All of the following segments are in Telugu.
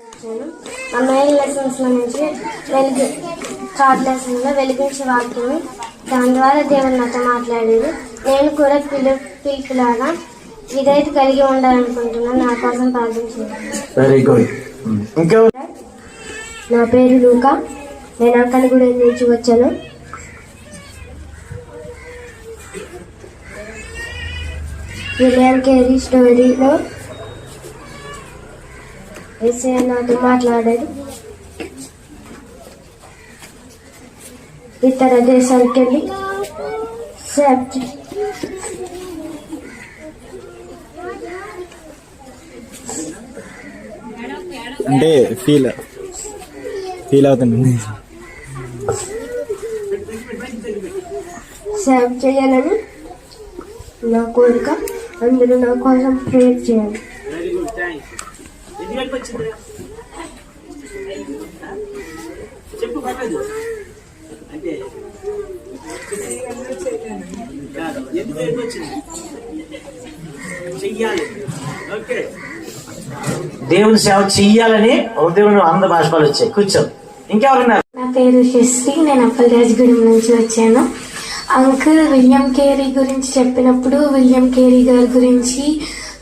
మెయిన్ లెసన్స్లో నుంచి వెలిగి థర్డ్ లెసన్లో వెలిగించే వాక్యం దాని ద్వారా దేవుడు నాతో మాట్లాడేది. నేను కూడా పిలు పిలుపులాగా విధేయత కలిగి ఉండాలనుకుంటున్నాను. నా కోసం ప్రార్థించింది వెరీ గుడ్ నా పేరు లూకా. నేను అంకనగూడెం నుంచి వచ్చాను. విలియం కేరీ స్టోరీలో ఎస్ఏ నాతో మాట్లాడారు ఇతర దేశానికి వెళ్ళి అంటే ఫీల్ ఫీల్ అవుతుంది సేవ్ చేయాలని నా కోరిక. అందరూ నా కోసం ప్రేయర్ చేయాలి. చెప్పు పర్లేదు అంటే కాదు ఎందుకు ఏడుపు వచ్చింది? చెయ్యాలి. ఓకే. దేవుని సేవ చెయ్యాలని హృదయంలో ఆనంద బాష్పాలు వచ్చాయి. కూర్చో. ఇంకెవరున్నారు నా పేరు శశ్రీ నేను అప్పలరాజగూడెం నుంచి వచ్చాను. అంకుల్ విలియం కేరీ గురించి చెప్పినప్పుడు విలియం కేరీ గారి గురించి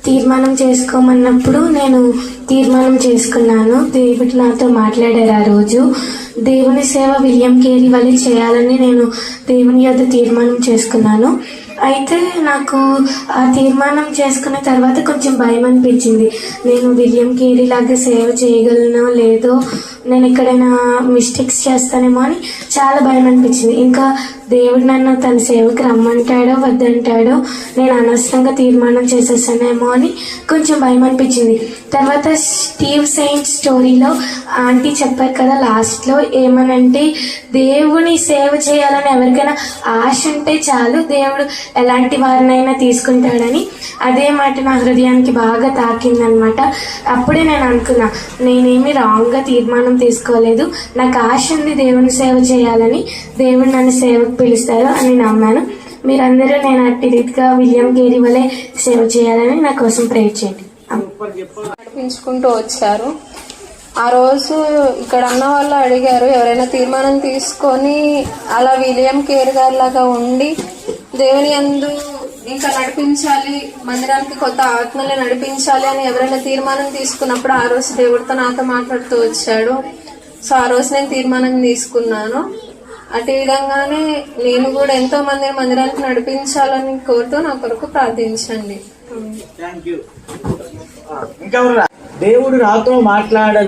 తీర్మానం చేసుకోమన్నప్పుడు నేను తీర్మానం చేసుకున్నాను. దేవుడు నాతో మాట్లాడారు ఆ రోజు. దేవుని సేవ విలియం కేరీ వల్ల చేయాలని నేను దేవుని యొద్ద తీర్మానం చేసుకున్నాను. అయితే నాకు ఆ తీర్మానం చేసుకున్న తర్వాత కొంచెం భయం అనిపించింది. నేను విలియం కేరీ లాగా సేవ చేయగలనో లేదో నేను ఎక్కడైనా మిస్టేక్స్ చేస్తానేమో అని చాలా భయం అనిపించింది. ఇంకా దేవుడు నన్ను తన సేవకు రమ్మంటాడో వద్దంటాడో నేను అనవసరంగా తీర్మానం చేసేసానేమో అని కొంచెం భయం అనిపించింది. తర్వాత స్టీవ్ సెయింట్ స్టోరీలో ఆంటీ చెప్పారు కదా లాస్ట్లో ఏమనంటే దేవుని సేవ చేయాలని ఎవరికైనా ఆశ ఉంటే చాలు దేవుడు ఎలాంటి వారినైనా తీసుకుంటాడని అదే మాట నా హృదయానికి బాగా తాకిందనమాట. అప్పుడే నేను అనుకున్నా నేనేమి రాంగ్గా తీర్మానం తీసుకోలేదు. నాకు ఆశ ఉంది దేవుని సేవ చేయాలని దేవుడు నన్ను సేవకు పిలుస్తారు అని నమ్మాను. మీరందరూ నేను అట్టి రీతిగా విలియం గేరి వలె సేవ చేయాలని నా కోసం ప్రేర్ చేయండి. నడిపించుకుంటూ వచ్చారు. ఆ రోజు ఇక్కడ అన్న వాళ్ళు అడిగారు ఎవరైనా తీర్మానం తీసుకొని అలా విలియం కేర్ గారి లాగా ఉండి దేవుని అందు ఇంకా నడిపించాలి మందిరానికి కొత్త ఆత్మలు నడిపించాలి అని ఎవరైనా తీర్మానం తీసుకున్నప్పుడు ఆ రోజు దేవుడితో నాతో మాట్లాడుతూ వచ్చాడు. సో ఆ రోజు నేను తీర్మానం తీసుకున్నాను. అటు విధంగానే నేను కూడా ఎంతో మంది మందిరానికి నడిపించాలని కోరుతూ నా కొరకు ప్రార్థించండి. దేవుడు నాతో మాట్లాడ